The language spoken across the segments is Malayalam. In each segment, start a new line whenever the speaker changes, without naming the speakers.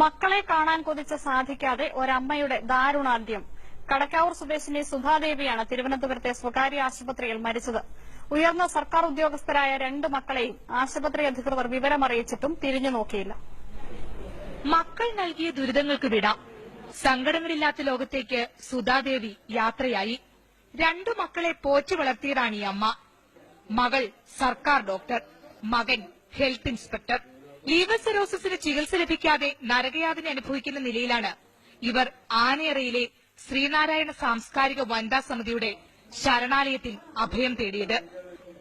മക്കളെ കാണാൻ കൊതിച്ച സാധിക്കാതെ ഒരമ്മയുടെ ദാരുണാന്ത്യം. കടക്കാവൂർ സ്വദേശിനി സുധാദേവിയാണ് തിരുവനന്തപുരത്തെ സ്വകാര്യ ആശുപത്രിയിൽ മരിച്ചത്. ഉയർന്ന സർക്കാർ ഉദ്യോഗസ്ഥരായ രണ്ട് മക്കളെയും ആശുപത്രി അധികൃതർ വിവരമറിയിച്ചിട്ടും തിരിഞ്ഞു നോക്കിയില്ല.
മക്കൾ നൽകിയ ദുരിതങ്ങൾക്ക് വിടാം. സങ്കടങ്ങളില്ലാത്ത ലോകത്തേക്ക് സുധാദേവി യാത്രയായി. രണ്ടു മക്കളെ പോറ്റി വളർത്തിയതാണ് ഈ അമ്മ. മകൾ സർക്കാർ ഡോക്ടർ മകൻ ഹെൽത്ത് ഇൻസ്പെക്ടർ. ലീവർ സെറോസിന് ചികിത്സ ലഭിക്കാതെ നരകയാതന അനുഭവിക്കുന്ന നിലയിലാണ് ഇവർ ആനയറയിലെ ശ്രീനാരായണ സാംസ്കാരിക വനിതാ സമിതിയുടെ ശരണാലയത്തിൽ അഭയം തേടിയത്.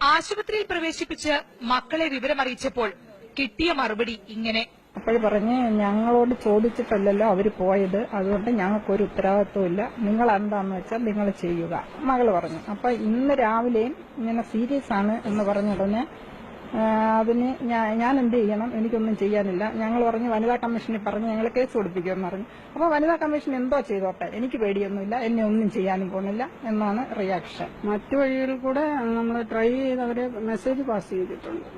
ആശുപത്രിയിൽ പ്രവേശിപ്പിച്ച് മക്കളെ വിവരമറിയിച്ചപ്പോൾ കിട്ടിയ മറുപടി ഇങ്ങനെ.
അപ്പോൾ പറഞ്ഞ് ഞങ്ങളോട് ചോദിച്ചിട്ടല്ലല്ലോ അവർ പോയത്. അതുകൊണ്ട് ഞങ്ങൾക്കൊരു ഉത്തരവാദിത്വമില്ല നിങ്ങൾ എന്താന്ന് വെച്ചാൽ നിങ്ങൾ ചെയ്യുക. മകൾ പറഞ്ഞു. അപ്പൊ ഇന്ന് രാവിലെയും ഇങ്ങനെ സീരിയസ് ആണ് എന്ന് പറഞ്ഞുടനെ ആ, അതിന് ഞാൻ എന്ത് ചെയ്യണം എനിക്കൊന്നും ചെയ്യാനില്ല. ഞങ്ങൾ പറഞ്ഞു വനിതാ കമ്മീഷനിൽ പറഞ്ഞ് ഞങ്ങൾ കേസ് കൊടുപ്പിക്കുമെന്ന് പറഞ്ഞു. അപ്പോൾ വനിതാ കമ്മീഷൻ എന്തോ ചെയ്തോട്ടെ? എനിക്ക് പേടിയൊന്നുമില്ല. എന്നെ ഒന്നും ചെയ്യാനും പോണില്ല എന്നാണ് റിയാക്ഷൻ
മറ്റു വഴികളിൽ കൂടെ നമ്മൾ ട്രൈ ചെയ്ത് അവരെ മെസ്സേജ് പാസ് ചെയ്തിട്ടുണ്ട്.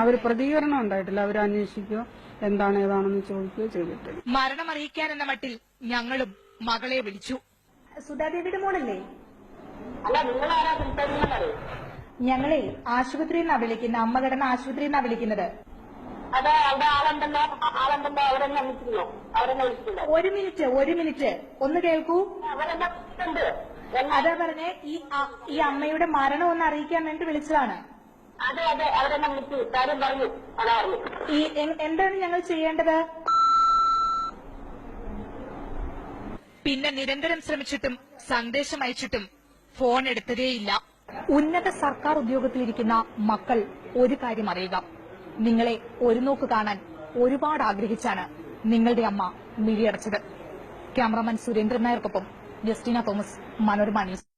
അവർ പ്രതികരണം ഉണ്ടായിട്ടില്ല. അവർ അന്വേഷിക്കുകയോ എന്താണ് ഏതാണെന്ന് ചോദിക്കുകയോ ചെയ്തിട്ടില്ല.
മരണം അറിയിക്കാൻ എന്ന മട്ടിൽ ഞങ്ങളും മകളെ വിളിച്ചു.
സുധാദേവിയുടെ മോളല്ലേ? ഞങ്ങളെ ആശുപത്രിയിൽ എന്നാ വിളിക്കുന്നത് അമ്മ കിടന്ന ആശുപത്രിയിൽ എന്നാ വിളിക്കുന്നത്. ഒരു മിനിറ്റ് ഒരു മിനിറ്റ്. ഒന്ന് കേൾക്കൂ. അതാ പറഞ്ഞേ ഈ ഈ അമ്മയുടെ മരണം ഒന്ന് അറിയിക്കാൻ വേണ്ടി വിളിച്ചതാണ്. ഈ എന്താണ് ഞങ്ങൾ ചെയ്യേണ്ടത്?
പിന്നെ നിരന്തരം ശ്രമിച്ചിട്ടും സന്ദേശം അയച്ചിട്ടും ഫോൺ എടുത്തതേയില്ല.
ഉന്നത സർക്കാർ ഉദ്യോഗത്തിലിരിക്കുന്ന മക്കൾ ഒരു കാര്യം അറിയുക. നിങ്ങളെ ഒരു നോക്ക് കാണാൻ ഒരുപാട് ആഗ്രഹിച്ചാണ് നിങ്ങളുടെ അമ്മ മിഴിയടച്ചത്. ക്യാമറമാൻ സുരേന്ദ്രൻ നായർക്കൊപ്പം ജസ്റ്റിന തോമസ് മനോരമ ന്യൂസ്.